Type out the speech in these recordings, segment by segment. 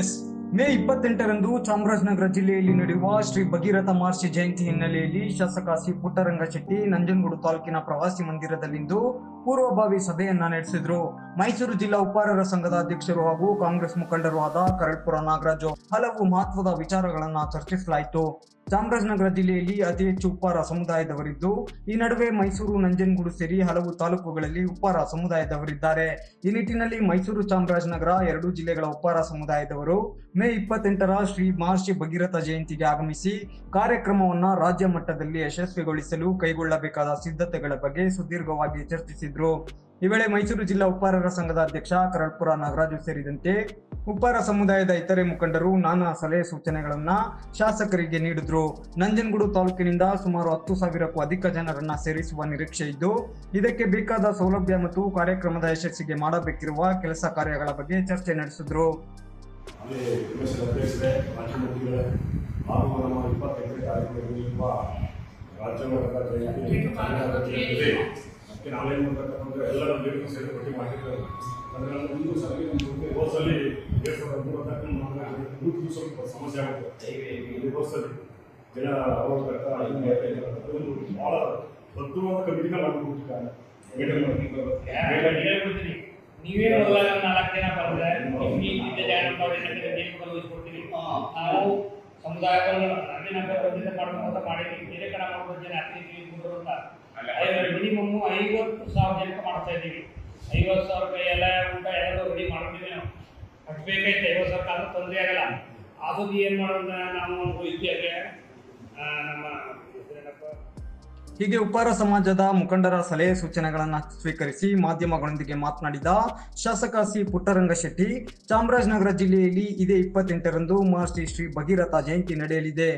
S May ಇಪ್ಪತ್ತೆಂಟರಂದು Chamarajanagar ಜಿಲ್ಲೆಯಲ್ಲಿ ನಡೆಯುವ ಶ್ರೀ ಭಗೀರಥ ಮಹರ್ಷಿ ಜಯಂತಿ ಹಿನ್ನೆಲೆಯಲ್ಲಿ ಶಾಸಕ ಸಿ ಪುಟ್ಟರಂಗ ನಂಜನಗೂಡು ತಾಲೂಕಿನ ಪ್ರವಾಸಿ ಮಂದಿರದಲ್ಲಿಂದು ಪೂರ್ವಭಾವಿ ಸಭೆಯನ್ನ ನಡೆಸಿದ್ರು. ಮೈಸೂರು ಜಿಲ್ಲಾ ಉಪ್ಪಾರರ ಸಂಘದ ಅಧ್ಯಕ್ಷರು ಹಾಗೂ ಕಾಂಗ್ರೆಸ್ ಮುಖಂಡರು ಆದ ಕರಡ್ಪುರ ನಾಗರಾಜು ಹಲವು ಮಹತ್ವದ ವಿಚಾರಗಳನ್ನ ಚರ್ಚಿಸಲಾಯಿತು. ಚಾಮರಾಜನಗರ ಜಿಲ್ಲೆಯಲ್ಲಿ ಅತಿ ಹೆಚ್ಚು ಉಪ್ಪಾರ ಸಮುದಾಯದವರಿದ್ದು, ಈ ನಡುವೆ ಮೈಸೂರು, ನಂಜನಗೂಡು ಸೇರಿ ಹಲವು ತಾಲೂಕುಗಳಲ್ಲಿ ಉಪ್ಪಾರ ಸಮುದಾಯದವರಿದ್ದಾರೆ. ಈ ನಿಟ್ಟಿನಲ್ಲಿ ಮೈಸೂರು, ಚಾಮರಾಜನಗರ ಎರಡು ಜಿಲ್ಲೆಗಳ ಉಪ್ಪಾರ ಸಮುದಾಯದವರು ಮೇ ಇಪ್ಪತ್ತೆಂಟರ ಶ್ರೀ ಮಹರ್ಷಿ ಭಗೀರಥ ಜಯಂತಿಗೆ ಆಗಮಿಸಿ, ಕಾರ್ಯಕ್ರಮವನ್ನ ರಾಜ್ಯ ಮಟ್ಟದಲ್ಲಿ ಯಶಸ್ವಿಗೊಳಿಸಲು ಕೈಗೊಳ್ಳಬೇಕಾದ ಸಿದ್ಧತೆಗಳ ಬಗ್ಗೆ ಸುದೀರ್ಘವಾಗಿ ಚರ್ಚಿಸಿದ್ರು. ಈ ವೇಳೆ ಮೈಸೂರು ಜಿಲ್ಲಾ ಉಪ್ಪಾರರ ಸಂಘದ ಅಧ್ಯಕ್ಷ ಕರಳ್ಪುರ ನಾಗರಾಜು ಸೇರಿದಂತೆ ಉಪ್ಪಾರ ಸಮುದಾಯದ ಇತರೆ ಮುಖಂಡರು ನಾನಾ ಸಲಹೆ ಸೂಚನೆಗಳನ್ನ ಶಾಸಕರಿಗೆ ನೀಡಿದ್ರು. ನಂಜನಗೂಡು ತಾಲೂಕಿನಿಂದ ಸುಮಾರು ಹತ್ತು ಸಾವಿರಕ್ಕೂ ಅಧಿಕ ಜನರನ್ನ ಸೇರಿಸುವ ನಿರೀಕ್ಷೆ ಇದ್ದು ಇದಕ್ಕೆ ಬೇಕಾದ ಸೌಲಭ್ಯ ಮತ್ತು ಕಾರ್ಯಕ್ರಮದ ಯಶಸ್ಸಿಗೆ ಮಾಡಬೇಕಿರುವ ಕೆಲಸ ಕಾರ್ಯಗಳ ಬಗ್ಗೆ ಚರ್ಚೆ ನಡೆಸಿದ್ರು. ರಾಜ್ಯ ಎಲ್ಲರೂ ನಾವೇನು ಮಾಡ್ಬೇಕಂದ್ರೆ ಎಲ್ಲರ ಬೇಡಿಕೆ ಸೇರಿ ಭೇಟಿ ಮಾಡಿದ್ದೇವೆ ಅಂದರೆ ಒಂದು ಸಲ ನಮ್ಮ ಎರಡು ಸಾವಿರದ ನೂರು ಸ್ವಲ್ಪ ಸಮಸ್ಯೆ ಆಗುತ್ತೆ. ಈ ಬಸ್ಸಲ್ಲಿ ಜನ ಹೋಗ್ಬೇಕ ಒಂದು ಭಾಳ ಭದ್ರವಾದ ಕಮಿಟಿನ ಮಾಡ್ಬಿಟ್ಟಿದ್ದಾರೆ ಬರ್ತೀನಿ ನೀವೇನು ಮೊದಲಾಗ ನಾಲ್ಕು ಜನ ಬಂದ್ರೆ ನಾವು ಸಮುದಾಯವನ್ನು ಮಾಡಿದ್ವಿ ಬೇರೆ ಕಡೆ ಮಾಡಿ ಜನ ಮಿನಿಮಮ್ ಐವತ್ತು ಸಾವಿರ ಜನಕ್ಕೆ ಮಾಡ್ತಾ ಇದ್ದೀವಿ. ಐವತ್ತು ಸಾವಿರ ರೂಪಾಯಿ ಎಲ್ಲ ಊಟ ಎಲ್ಲ ರೆಡಿ ಮಾಡ್ತೀವಿ ನಾವು. ಕಟ್ಟಬೇಕಾಯ್ತು ಐವತ್ತು ಸಾವಿರ ಕಾಲ ತೊಂದರೆ ಆಗಲ್ಲ. ಅದು ಏನು ಮಾಡೋಣ ನಾವು ಆ, ನಮ್ಮ ಹೀಗೆ ಉಪ್ಪಾರ ಸಮಾಜದ ಮುಖಂಡರ ಸಲಹೆ ಸೂಚನೆಗಳನ್ನು ಸ್ವೀಕರಿಸಿ ಮಾಧ್ಯಮಗಳೊಂದಿಗೆ ಮಾತನಾಡಿದ ಶಾಸಕ ಸಿ ಪುಟ್ಟರಂಗ ಶೆಟ್ಟಿ, ಚಾಮರಾಜನಗರ ಜಿಲ್ಲೆಯಲ್ಲಿ ಇದೇ ಇಪ್ಪತ್ತೆಂಟರಂದು ಮಹರ್ಷಿ ಶ್ರೀ ಭಗೀರಥ ಜಯಂತಿ ನಡೆಯಲಿದೆ.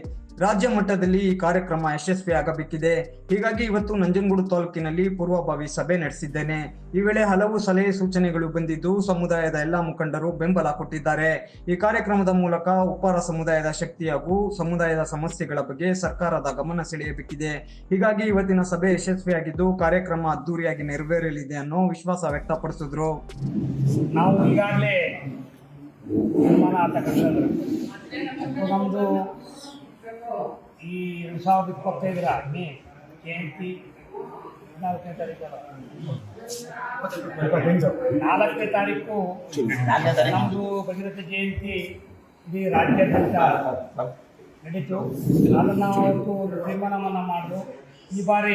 ರಾಜ್ಯ ಮಟ್ಟದಲ್ಲಿ ಈ ಕಾರ್ಯಕ್ರಮ ಯಶಸ್ವಿಯಾಗಬೇಕಿದೆ ಹೀಗಾಗಿ ಇವತ್ತು ನಂಜನಗೂಡು ತಾಲೂಕಿನಲ್ಲಿ ಪೂರ್ವಭಾವಿ ಸಭೆ ನಡೆಸಿದ್ದೇನೆ. ಈ ವೇಳೆ ಹಲವು ಸಲಹೆ ಸೂಚನೆಗಳು ಬಂದಿದ್ದು ಸಮುದಾಯದ ಎಲ್ಲ ಮುಖಂಡರು ಬೆಂಬಲ ಕೊಟ್ಟಿದ್ದಾರೆ. ಈ ಕಾರ್ಯಕ್ರಮದ ಮೂಲಕ ಉಪ್ಪಾರ ಸಮುದಾಯದ ಶಕ್ತಿ ಹಾಗೂ ಸಮುದಾಯದ ಸಮಸ್ಯೆಗಳ ಬಗ್ಗೆ ಸರ್ಕಾರದ ಗಮನ ಸೆಳೆಯಬೇಕಿದೆ. ಹೀಗಾಗಿ ಇವತ್ತಿನ ಸಭೆ ಯಶಸ್ವಿಯಾಗಿದ್ದು ಕಾರ್ಯಕ್ರಮ ಅದ್ದೂರಿಯಾಗಿ ನೆರವೇರಲಿದೆ ಅನ್ನೋ ವಿಶ್ವಾಸ ವ್ಯಕ್ತಪಡಿಸಿದ್ರು. ನಾವು ಈಗಾಗಲೇ ತೀರ್ಮಾನ ನಮ್ಮದು ಈ ಎರಡು ಸಾವಿರದ ಇಪ್ಪತ್ತೈದರ ಮೇ ಜಯಂತಿ ನಾಲ್ಕನೇ ತಾರೀಕು ನಾಲ್ಕನೇ ತಾರೀಕು ನಮ್ಮದು ಭಗೀರಥ ಜಯಂತಿ ಇಡೀ ರಾಜ್ಯಾದ್ಯಂತ ನಡೀತು. ಅದನ್ನು ಅವತ್ತು ಒಂದು ತೀರ್ಮಾನವನ್ನು ಮಾಡಿದ್ರು ಈ ಬಾರಿ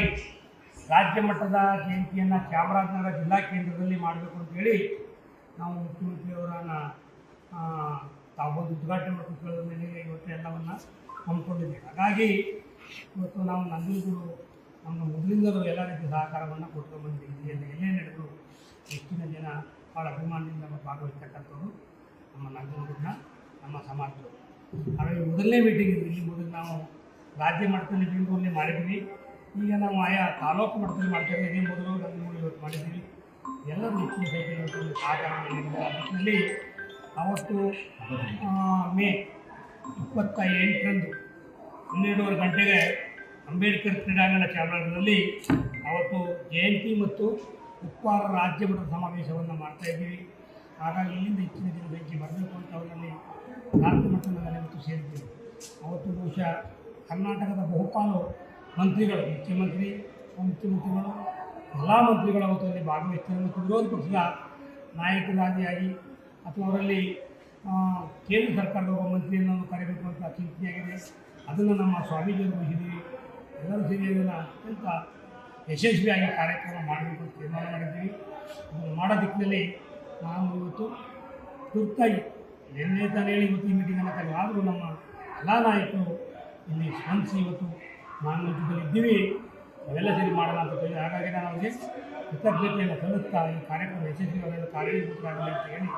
ರಾಜ್ಯ ಮಟ್ಟದ ಜಯಂತಿಯನ್ನು ಚಾಮರಾಜನಗರ ಜಿಲ್ಲಾ ಕೇಂದ್ರದಲ್ಲಿ ಮಾಡಬೇಕು ಅಂತೇಳಿ ನಾವು ಮುಖ್ಯಮಂತ್ರಿಯವರನ್ನು ತಾವು ಬಂದು ಉದ್ಘಾಟನೆ ಮಾಡ್ಕೊಳ್ಳೋದ್ರ ಮೇಲೆ ಇವತ್ತು ಎಲ್ಲವನ್ನು ಹಮ್ಮಿಕೊಂಡಿದ್ದೀವಿ. ಹಾಗಾಗಿ ಇವತ್ತು ನಾವು ನಂದಿಗೂ ನಮ್ಮ ಮೊದಲಿಂದಲೂ ಎಲ್ಲ ರೀತಿಯ ಸಹಕಾರವನ್ನು ಕೊಟ್ಟು ಬಂದಿದ್ದೀವಿ. ಎಲ್ಲ ನಡೆದು ಹೆಚ್ಚಿನ ಜನ ಭಾಳ ಅಭಿಮಾನದಿಂದ ಭಾಗವಹಿಸ್ತಕ್ಕಂಥದ್ದು ನಮ್ಮ ನಂಜನಗೂಡಿನ ನಮ್ಮ ಸಮಾಜದವರು. ಹಾಗಾಗಿ ಮೊದಲನೇ ಮೀಟಿಂಗ್ ಇಲ್ಲಿ ಮೊದಲು ನಾವು ರಾಜ್ಯ ಮಟ್ಟದಲ್ಲಿ ಬೆಂಗಳೂರಲ್ಲಿ ಮಾಡಿದ್ವಿ. ಈಗ ನಾವು ಆಯಾ ತಾಲೂಕು ಮಟ್ಟದಲ್ಲಿ ಮಾಡ್ತಾ ಇದ್ದೀವಿ ಮೊದಲು ನಂಜನಗೂಡು ಇವತ್ತು ಮಾಡಿದ್ದೀವಿ. ಎಲ್ಲರೂ ಹೆಚ್ಚಿನ ಸಂಖ್ಯೆಯಲ್ಲಿ ಆ ಅವತ್ತು ಮೇ ಇಪ್ಪತ್ತ ಎಂಟರಂದು ಹನ್ನೆರಡೂವರೆ ಗಂಟೆಗೆ ಅಂಬೇಡ್ಕರ್ ಕ್ರೀಡಾಂಗಣ ಚಾಮರಾಜನಲ್ಲಿ ಅವತ್ತು ಜಯಂತಿ ಮತ್ತು ಉಪ್ಪಾರ ರಾಜ್ಯ ಮಟ್ಟದ ಸಮಾವೇಶವನ್ನು ಮಾಡ್ತಾ ಇದ್ದೀವಿ. ಹಾಗಾಗಿ ಇಲ್ಲಿಂದ ಹೆಚ್ಚಿನ ಜನ ಬೆಂಕಿ ಬರಬೇಕು ಅಂತ ಅವರಲ್ಲಿ ರಾಜ್ಯ ಮಟ್ಟದಲ್ಲಿ ಇವತ್ತು ಸೇರಿದ್ದೀವಿ. ಅವತ್ತು ಬಹುಶಃ ಕರ್ನಾಟಕದ ಬಹುಪಾಲು ಮಂತ್ರಿಗಳು, ಮುಖ್ಯಮಂತ್ರಿ, ಉಪಮುಖ್ಯಮಂತ್ರಿಗಳು, ಎಲ್ಲ ಮಂತ್ರಿಗಳ ಅವತ್ತಲ್ಲಿ ಭಾಗವಹಿಸ್ತಾರೆ ಮತ್ತು ವಿರೋಧ ಪಕ್ಷದ ನಾಯಕರಾದಿಯಾಗಿ ಅಥವಾ ಅವರಲ್ಲಿ ಕೇಂದ್ರ ಸರ್ಕಾರದ ಒಬ್ಬ ಮಂತ್ರಿಯನ್ನು ಕರೆಯಬೇಕು ಅಂತ ಚಿಂತನೆಯಾಗಿದೆ. ಅದನ್ನು ನಮ್ಮ ಸ್ವಾಮೀಜಿಯವರು ವಹಿಸಿದ್ದೀವಿ ಎಲ್ಲರೂ ಸೇರಿ ಅದನ್ನು ಅತ್ಯಂತ ಯಶಸ್ವಿಯಾಗಿ ಕಾರ್ಯಕ್ರಮ ಮಾಡಬೇಕು ಅಂತ ತೀರ್ಮಾನ ಮಾಡಿದ್ದೀವಿ. ಅದನ್ನು ಮಾಡೋ ದಿಕ್ಕಿನಲ್ಲಿ ನಾನು ಇವತ್ತು ತುರ್ತಾಗಿ ನಿನ್ನೆ ತಾನೇ ಹೇಳಿ ಇವತ್ತು ಈ ಕರೆ ಆದರೂ ನಮ್ಮ ಎಲ್ಲ ನಾಯಕರು ಇಲ್ಲಿ ಸ್ಪಂದಿಸಿ ಇವತ್ತು ನಾನು ಇದ್ದೀವಿ ಅವೆಲ್ಲ ಸರಿ ಮಾಡೋಣ ಅಂತ ಹೇಳಿ ಹಾಗಾಗಿ ನಾನು ಅವರಿಗೆ ಕೃತಜ್ಞತೆಯನ್ನು ಸಲ್ಲಿಸ್ತಾ ಈ ಕಾರ್ಯಕ್ರಮ ಯಶಸ್ವಿಯಾಗಲು ಕಾರ್ಯಭೂತರಾಗಲಿ ಅಂತ ಹೇಳಿ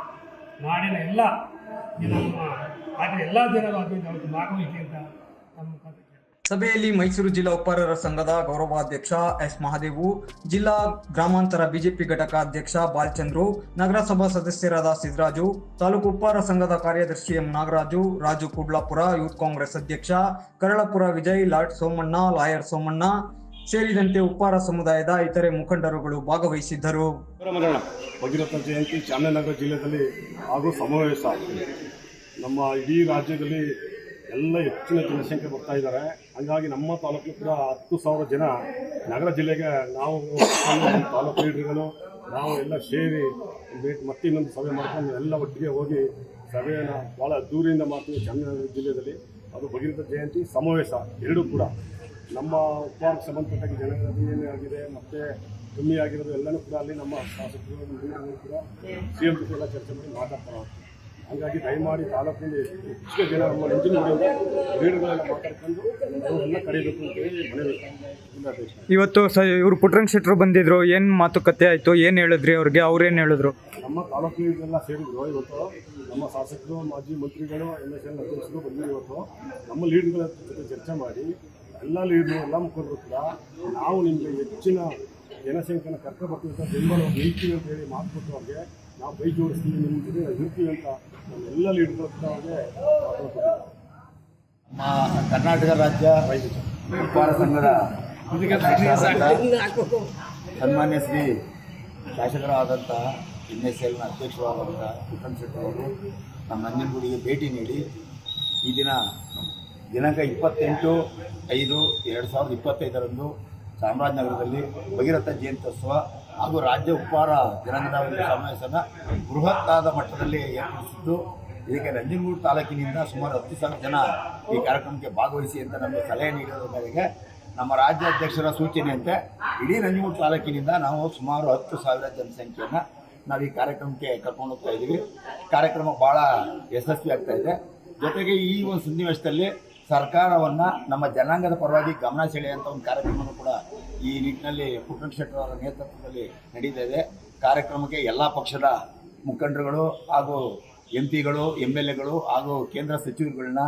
ನಾಡಿನ ಎಲ್ಲ ಆದರೆ ಎಲ್ಲ ಜನರು ಅದರಿಂದ ಅವತ್ತು ಭಾಗವಹಿಸಿ ಅಂತ ನಮ್ಮ. ಸಭೆಯಲ್ಲಿ ಮೈಸೂರು ಜಿಲ್ಲಾ ಉಪ್ಪಾರರ ಸಂಘದ ಗೌರವಾಧ್ಯಕ್ಷ ಎಸ್ ಮಹಾದೇವು, ಜಿಲ್ಲಾ ಗ್ರಾಮಾಂತರ ಬಿಜೆಪಿ ಘಟಕ ಅಧ್ಯಕ್ಷ ಬಾಲ್ಚಂದ್ರು, ನಗರಸಭಾ ಸದಸ್ಯರಾದ ಸಿದ್ದರಾಜು ತಾಲೂಕು ಉಪ್ಪಾರ ಸಂಘದ ಕಾರ್ಯದರ್ಶಿ ಎಂ ನಾಗರಾಜು, ರಾಜು ಕುಡ್ಲಾಪುರ, ಯೂತ್ ಕಾಂಗ್ರೆಸ್ ಅಧ್ಯಕ್ಷ ಕರಳಪುರ ವಿಜಯ್, ಲಾರ್ಡ್ ಸೋಮಣ್ಣ, ಲಾಯರ್ ಸೋಮಣ್ಣ ಸೇರಿದಂತೆ ಉಪ್ಪಾರ ಸಮುದಾಯದ ಇತರೆ ಮುಖಂಡರುಗಳು ಭಾಗವಹಿಸಿದ್ದರು. ಜಯಂತಿ ಚಾಮರಾಜನಗರ ಜಿಲ್ಲೆಯಲ್ಲಿ ಹಾಗೂ ಸಮಾವೇಶ. ನಮ್ಮ ಇಡೀ ರಾಜ್ಯದಲ್ಲಿ ಎಲ್ಲ ಹೆಚ್ಚಿನ ಜನಸಂಖ್ಯೆ ಬರ್ತಾ ಇದ್ದಾರೆ. ಹಾಗಾಗಿ ನಮ್ಮ ತಾಲೂಕು ಕೂಡ ಹತ್ತು ಸಾವಿರ ಜನ ನಗರ ಜಿಲ್ಲೆಗೆ ನಾವು ತಾಲೂಕು ಲೀಡರ್ಗಳು ನಾವು ಎಲ್ಲ ಸೇರಿ ಭೇಟಿ ಮತ್ತೆ ಇನ್ನೊಂದು ಸಭೆ ಮಾಡ್ಕೊಂಡು ಎಲ್ಲ ಒಟ್ಟಿಗೆ ಹೋಗಿ ಸಭೆಯನ್ನು ಭಾಳ ದೂರಿಂದ ಮಾಡ್ತೀವಿ ಚಾಮರಾಜನಗರ ಜಿಲ್ಲೆಯಲ್ಲಿ. ಅದು ಭಗೀರಥ ಜಯಂತಿ ಸಮಾವೇಶ ಎರಡೂ ಕೂಡ. ನಮ್ಮ ಉಪಹಾರಕ್ಕೆ ಸಂಬಂಧಪಟ್ಟ ಜನಗಣತಿ ಆಗಿದೆ ಮತ್ತು ಕಮ್ಮಿ ಆಗಿರೋದು ಎಲ್ಲನೂ ಕೂಡ ಅಲ್ಲಿ ನಮ್ಮ ಶಾಸಕರು ಕೂಡ ಸಿ ಎಂ ಜೊತೆ ಎಲ್ಲ ಚರ್ಚೆ ಮಾಡಿ ಮಾತಾಡ್ತಾರೆ. ಹಾಗಾಗಿ ದಯಮಾಡಿ ತಾಲೂಕಿನಲ್ಲಿ ಹೆಚ್ಚಿಗೆ ಜನ ನಮ್ಮ ಇಂಜಿನಿಯರ್ ಲೀಡರ್ಗಳೆಲ್ಲ ಮಾತಾಡ್ಕೊಂಡು ಅವರೆಲ್ಲ ಕರೀಬೇಕು ಅಂತೇಳಿ ಮನವಿ ಜಿಲ್ಲಾಧ್ಯಕ್ಷ ಇವತ್ತು ಸ ಇವರು ಪುಟ್ರಂಗ್ ಶೆಟ್ರು ಬಂದಿದ್ರು ಏನು ಮಾತುಕತೆ ಆಯ್ತು ಏನು ಹೇಳಿದ್ರಿ ಅವ್ರಿಗೆ ಅವ್ರೇನು ಹೇಳಿದ್ರು? ನಮ್ಮ ತಾಲೂಕು ಲೀಡರ್ಗೆಲ್ಲ ಸೇರಿದ್ರು ಇವತ್ತು. ನಮ್ಮ ಶಾಸಕರು ಮಾಜಿ ಮಂತ್ರಿಗಳು ಎಂ ಎಸ್ ಎಲ್ ಅಧ್ಯಕ್ಷರು ಬಂದಿದ್ರು ಇವತ್ತು. ನಮ್ಮ ಲೀಡರ್ಗಳ ಜೊತೆ ಚರ್ಚೆ ಮಾಡಿ ಎಲ್ಲ ಲೀಡರ್ಗಳು ಎಲ್ಲ ಮುಖಂಡರು ಕೂಡ ನಾವು ನಿಮಗೆ ಹೆಚ್ಚಿನ ಜನಸಂಖ್ಯೆನ ಕರ್ಕೊಬರ್ತೀವಿ ಅಂತ ಬೆಂಬಲ ನಿಲ್ತೀವಿ ಅಂತ ಹೇಳಿ ಮಾತು ಕೊಟ್ಟು ಅವ್ರಿಗೆ ನಾವು ಕೈ ಜೋಡಿಸ್ತೀವಿ ನಿಮ್ಮ ಇರ್ತೀವಿ ಅಂತ ನಮ್ಮೆಲ್ಲ. ನಮ್ಮ ಕರ್ನಾಟಕ ರಾಜ್ಯ ವ್ಯಾಪಾರ ಸಂಘದ ಸನ್ಮಾನ್ಯ ಶ್ರೀ ಶಾಸಕರಾದಂತಹ ಎನ್ ಎಸ್ ಎಲ್ನ ಅಧ್ಯಕ್ಷರಾದಂಥ ವಿಕ್ರಮ್ ಶೆಟ್ಟಿ ಅವರು ನಮ್ಮ ನಂಜನಗೂಡಿಗೆ ಭೇಟಿ ನೀಡಿ ಈ ದಿನ ದಿನಾಂಕ ಇಪ್ಪತ್ತೆಂಟು ಐದು ಎರಡು ಸಾವಿರದ ಇಪ್ಪತ್ತೈದರಂದು ಚಾಮರಾಜನಗರದಲ್ಲಿ ಭಗೀರಥ ಜಯಂತ್ಯೋತ್ಸವ ಹಾಗೂ ರಾಜ್ಯ ಉಪಹಾರ ದಿನಾಂಕದ ಒಂದು ಸಮಾವೇಶನ ಬೃಹತ್ತಾದ ಮಟ್ಟದಲ್ಲಿ ಏರ್ಪಡಿಸಿದ್ದು, ಇದಕ್ಕೆ ನಂಜನಗೂಡು ತಾಲೂಕಿನಿಂದ ಸುಮಾರು ಹತ್ತು ಸಾವಿರ ಜನ ಈ ಕಾರ್ಯಕ್ರಮಕ್ಕೆ ಭಾಗವಹಿಸಿ ಅಂತ ನಮಗೆ ಸಲಹೆ ನೀಡಿರೋ ಮೇರೆಗೆ ನಮ್ಮ ರಾಜ್ಯ ಅಧ್ಯಕ್ಷರ ಸೂಚನೆಯಂತೆ ಇಡೀ ನಂಜನಗೂಡು ತಾಲೂಕಿನಿಂದ ನಾವು ಸುಮಾರು ಹತ್ತು ಸಾವಿರ ಜನಸಂಖ್ಯೆಯನ್ನು ನಾವು ಈ ಕಾರ್ಯಕ್ರಮಕ್ಕೆ ಕರ್ಕೊಂಡು ಹೋಗ್ತಾ ಇದ್ದೀವಿ. ಕಾರ್ಯಕ್ರಮ ಭಾಳ ಯಶಸ್ವಿ ಆಗ್ತಾ ಇದೆ. ಜೊತೆಗೆ ಈ ಒಂದು ಸನ್ನಿವೇಶದಲ್ಲಿ ಸರ್ಕಾರವನ್ನು ನಮ್ಮ ಜನಾಂಗದ ಪರವಾಗಿ ಗಮನ ಸೆಳೆಯುವಂಥ ಒಂದು ಕಾರ್ಯಕ್ರಮವನ್ನು ಕೂಡ ಈ ನಿಟ್ಟಿನಲ್ಲಿ ಪುಟ್ಟಣ ಶೆಟ್ಟರ್ ಅವರ ನೇತೃತ್ವದಲ್ಲಿ ನಡೀತಾ ಇದೆ. ಕಾರ್ಯಕ್ರಮಕ್ಕೆ ಎಲ್ಲ ಪಕ್ಷದ ಮುಖಂಡರುಗಳು ಹಾಗೂ ಎಂ ಪಿಗಳು ಎಂ ಎಲ್ ಎಗಳು ಹಾಗೂ ಕೇಂದ್ರ ಸಚಿವರುಗಳನ್ನ,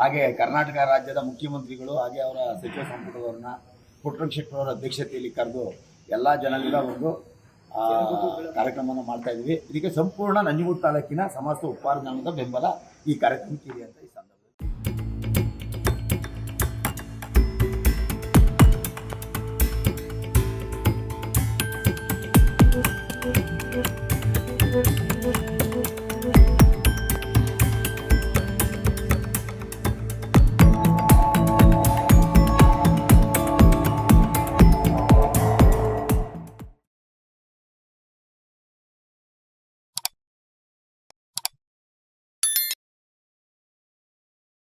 ಹಾಗೆ ಕರ್ನಾಟಕ ರಾಜ್ಯದ ಮುಖ್ಯಮಂತ್ರಿಗಳು ಹಾಗೆ ಅವರ ಸಚಿವ ಸಂಪುಟದವ್ರನ್ನ ಪುಟ್ಟಣ ಶೆಟ್ಟರ್ ಅವರ ಅಧ್ಯಕ್ಷತೆಯಲ್ಲಿ ಕರೆದು ಎಲ್ಲ ಜನರಿಂದ ಒಂದು ಕಾರ್ಯಕ್ರಮವನ್ನು ಮಾಡ್ತಾ ಇದ್ದೀವಿ. ಇದಕ್ಕೆ ಸಂಪೂರ್ಣ ನಂಜನಗೂಡು ತಾಲೂಕಿನ ಸಮಸ್ತ ಜನಾಂಗದ ಬೆಂಬಲ ಈ ಕಾರ್ಯಕ್ರಮಕ್ಕೆ ಇದೆ ಅಂತ ಈ